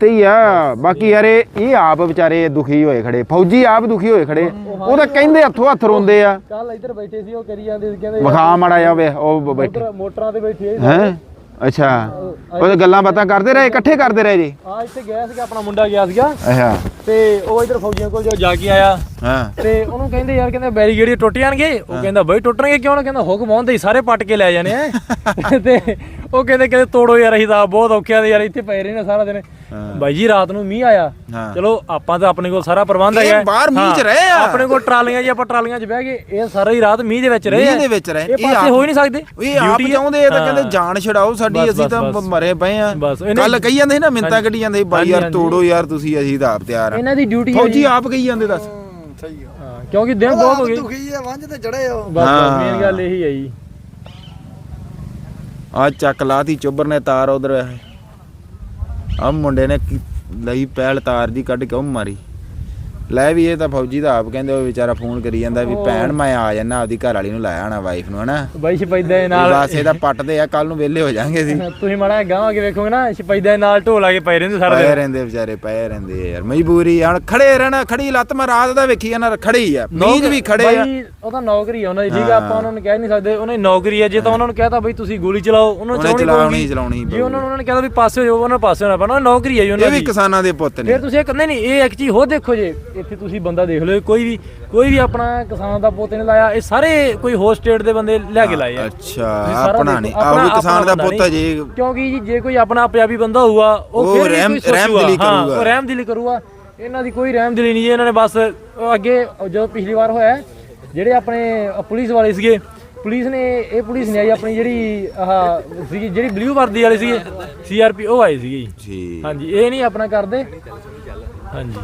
ਤੇ ਹੀ ਆ। ਬਾਕੀ ਯਾਰ ਇਹ ਇਹ ਆਪ ਵਿਚਾਰੇ ਦੁਖੀ ਹੋਏ ਖੜੇ। ਫੌਜੀ ਆਪ ਦੁਖੀ ਹੋਏ ਖੜੇ। ਉਹ ਤਾਂ ਕਹਿੰਦੇ ਹੱਥੋਂ ਹੱਥ ਰੋਂਦੇ ਆ। ਕੱਲ ਇੱਧਰ ਬੈਠੇ ਸੀ ਉਹ ਕਰੀ ਜਾਂਦੇ ਸੀ ਕਹਿੰਦੇ ਵਿਖਾ ਮਾੜਾ ਜਾਵੇ ਉਹ ਬ- ਬੈਠੇ। ਮੋਟਰਾਂ ਤੇ ਬੈਠੇ ਸੀ। ਹੈ? ਅੱਛਾ। ਉਹ ਗੱਲਾਂ ਬਾਤਾਂ ਕਰਦੇ ਰਹੇ ਇਕੱਠੇ ਕਰਦੇ ਰਹੇ ਜੀ। ਆ ਇੱਥੇ ਗਿਆ ਸੀਗਾ ਆਪਣਾ ਮੁੰਡਾ ਗਿਆ ਸੀਗਾ। ਅੱਛਾ। ਤੇ ਉਹ ਇੱਧਰ ਫੌਜੀਆਂ ਕੋਲ ਜੋ ਜਾ ਕੇ ਆਇਆ। ਹਾਂ। ਤੇ ਉਹਨੂੰ ਕਹਿੰਦੇ ਯਾਰ ਕਹਿੰਦੇ ਬੈਰੀਗੇਡ ਟੁੱਟ ਜਾਣਗੇ ਉਹ ਕਹਿੰਦਾ ਬਈ ਟੁੱਟਣਗੇ ਕਿਉਂ ਨਾ? ਕਹਿੰਦਾ ਹੁਕਮ ਆਉਂਦੇ ਹੀ ਸਾਰੇ ਪੱਟ ਕੇ ਲੈ ਜਾਣੇ ਆ। ਤੇ ਉਹ ਕਹਿੰਦੇ ਕਹਿੰਦੇ ਤੋੜੋ ਯਾਰ ਅਸੀਂ ਤਾਂ ਬਹੁਤ ਔਖੇ ਆ ਤੇ ਯਾਰ ਇੱਥੇ ਪਏ ਰਹੇ ਨੇ ਸਾਰਾ ਦਿਨ। ਬਾਈ ਜੀ ਰਾਤ ਨੂੰ ਮੀਂਹ ਆਇਆ। ਚਲੋ ਆਪਾਂ ਤਾਂ ਆਪਣੇ ਕੋਲ ਸਾਰਾ ਪ੍ਰਬੰਧ ਇਹ ਹੈਗਾ ਬਾਹਰ ਮੀਂਹ 'ਚ ਰਹੇ ਆ। ਆਪਣੇ ਕੋਲ ਟਰਾਲੀਆਂ ਜੀ ਆਪਾਂ ਟਰਾਲੀਆਂ 'ਚ ਬਹਿ ਗਏ ਇਹ ਸਾਰਾ ਹੀ ਰਾਤ ਮੀਂਹ ਦੇ ਵਿੱਚ ਰਹੇ ਮੀਂਹ ਆ। ਦੇ ਵਿੱਚ ਰਹੇ। ਇਹ ਇਹ ਪਾਸੇ ਆਪ- ਹੋ ਹੀ ਨਹੀਂ ਸਕਦੇ ਇਹ ਆਪ। ਚਾਹੁੰਦੇ ਆ ਤਾਂ। ਕਹਿੰਦੇ ਜਾਨ ਛਡਾਓ ਸਾਡੀ ਅਸੀਂ ਤਾਂ। ਮਰੇ ਪਏ ਆ ਕੱਲ ਕਹੀ ਜਾਂਦੇ ਸੀ ਨਾ ਮਿੰਤਾ ਕੱਢੀ ਜਾਂਦੇ ਸੀ ਬਾਈ ਯਾਰ। ਤੋੜੋ ਯਾਰ ਤੁਸੀਂ ਅਸੀਂ ਤਾਂ ਆਪ ਤਿਆਰ ਆ ਇਹਨਾਂ ਦੀ ਡਿਊਟੀ ਹੈ ਫੌਜੀ ਜੀ ਆਪ ਕਹੀ ਜਾਂਦੇ ਦੱਸ ਸਹੀ ਆ ਕਿਉਂਕਿ ਦਿਨ ਬਹੁਤ ਹੋ ਗਏ ਦੁਖੀ ਆ ਵੰਜ ਤੇ ਜੜੇ ਹੋ ਬਸ। ਮੇਨ ਗੱਲ ਇਹੀ ਜੀ ਆ ਚੱਕ ਲਾਤੀ ਚੁੱਬਰ ਨੇ ਤਾਰ ਉਧਰ ਆ ਮੁੰਡੇ ਨੇ ਕੀ- ਲਈ ਪਹਿਲ ਤਾਰ ਦੀ ਕੱਢ ਕੇ ਉਹ ਮਾਰੀ। ਲੈ ਵੀ ਇਹ ਤਾਂ ਫੌਜੀ ਦਾ ਆਪ ਕਹਿੰਦੇ ਉਹ ਵਿਚਾਰਾ ਫੋਨ ਕਰੀ ਜਾਂਦਾ ਵੀ ਭੈਣ ਮੈਂ ਆ ਜਾਣਾ ਆਪਦੀ ਘਰ ਵਾਲੀ ਨੂੰ ਲੈ ਆਣਾ ਵਾਈਫ ਨੂੰ ਹਨਾ? ਬਾਈ ਸ਼ਪੈਦਾ ਦੇ ਨਾਲ ਬਸ ਇਹਦਾ ਪੱਟਦੇ ਆ ਕੱਲ ਨੂੰ ਵਿਹਲੇ ਹੋ ਜਾਾਂਗੇ ਅਸੀਂ। ਤੁਸੀਂ ਮਾੜਾ ਗਾਂ ਆ ਕੇ ਵੇਖੋਗੇ ਨਾ ਸ਼ਪੈਦਾ ਦੇ ਨਾਲ ਢੋਲ ਆ ਕੇ ਪਏ ਰਹਿੰਦੇ ਸਾਰਾ ਪਏ ਰਹਿੰਦੇ ਵਿਚਾਰੇ ਪਏ ਰਹਿੰਦੇ ਯਾਰ ਮਜਬੂਰੀ ਹੁਣ ਖੜੇ ਰਹਿਣਾ ਖੜੀ ਲੱਤ ਮੈਂ ਰਾਤ ਦਾ ਵੇਖੀ ਜਾਣਾ ਖੜੇ ਆ। ਮੀਂਹ ਵੀ ਖੜੇ ਆ। ਬਾਈ ਉਹ ਤਾਂ ਨੌਕਰੀ ਆ ਉਹਨਾਂ ਦੀ ਠੀਕ ਆ ਆਪਾਂ ਉਹਨਾਂ ਨੂੰ ਕਹਿ ਨਹੀਂ ਸਕਦੇ ਉਹਨਾਂ ਦੀ ਨੌਕਰੀ ਆ ਜੇ ਤਾਂ ਉਹਨਾਂ ਨੂੰ ਕਹਿਤਾ ਬਈ ਤੁਸੀਂ ਗੋਲੀ ਚਲਾਓ ਉਹਨਾਂ ਨੂੰ ਚਲਾਉਣੀ ਚਲਾਉਣੀ ਜੇ ਉਹਨਾਂ ਨੂੰ ਉਹਨਾਂ ਨੇ ਕਹਿਤਾ ਵੀ ਪਾਸੇ ਹੋ ਜਾਓ ਉਹਨਾਂ ਪਾਸੇ ਹੋਣਾ ਪੈਣਾ ਨੌਕਰੀ ਆ ਜੀ ਉਹਨਾਂ ਇਹ ਵੀ ਦੀ। ਕਿਸਾਨਾਂ ਦੇ ਪੁੱਤ ਨੇ। ਫਿਰ ਤੁਸੀਂ ਇੱਕ ਨਹੀਂ ਨਹੀਂ ਇਹ ਇੱਕ ਚੀਜ਼ ਹੋਰ ਦੇਖੋ ਜੇ ਇੱਥੇ ਤੁਸੀਂ ਬੰਦਾ ਦੇਖ ਲਓ ਕੋਈ ਵੀ ਕੋਈ ਵੀ ਆਪਣਾ ਕਿਸਾਨ ਦਾ ਪੁੱਤ ਨਹੀਂ ਲਾਇਆ ਇਹ ਸਾਰੇ ਕੋਈ ਹੋਰ ਸਟੇਟ ਦੇ ਬੰਦੇ ਲੈ ਕੇ ਲਾਏ ਆ। ਅੱਛਾ ਆਪਣਾ ਨਹੀਂ ਆਹ ਵੀ ਕਿਸਾਨ ਦਾ ਪੁੱਤ। ਜੀ। ਕਿਉਂਕਿ ਜੀ ਜੇ ਕੋਈ ਆਪਣਾ ਪੰਜਾਬੀ ਬੰਦਾ ਹੋਊਗਾ ਉਹ ਫਿਰ ਰਹਿਮ-। ਹਾਂ, ਕਰੂਗਾ। ਉਹ ਰਹਿਮਦਿਲੀ ਕਰੂਗਾ। ਇਹਨਾਂ ਦੀ ਕੋਈ ਰਹਿਮਦਿਲੀ ਨਹੀਂ ਜੀ ਇਹਨਾਂ ਨੇ ਬਸ ਅੱਗੇ ਜਦੋਂ ਪਿਛਲੀ ਵਾਰ ਹੋਇਆ ਜਿਹੜੇ ਆਪਣੇ ਪੁਲਿਸ ਵਾਲੇ ਸੀਗੇ ਪੁਲਿਸ ਨੇ ਇਹ ਪੁਲਿਸ ਨੇ ਆਈ ਆਪਣੀ ਜਿਹੜੀ ਆਹ ਸੀਗੀ ਜਿਹੜੀ ਬਲੂ ਵਰਦੀ ਵਾਲੇ ਸੀਗੇ ਸੀਆਰਪੀ ਉਹ ਆਏ ਸੀਗੇ ਜੀ। ਹਾਂਜੀ ਇਹ ਨਹੀਂ ਆਪਣਾ ਕਰਦੇ। ਹਾਂਜੀ।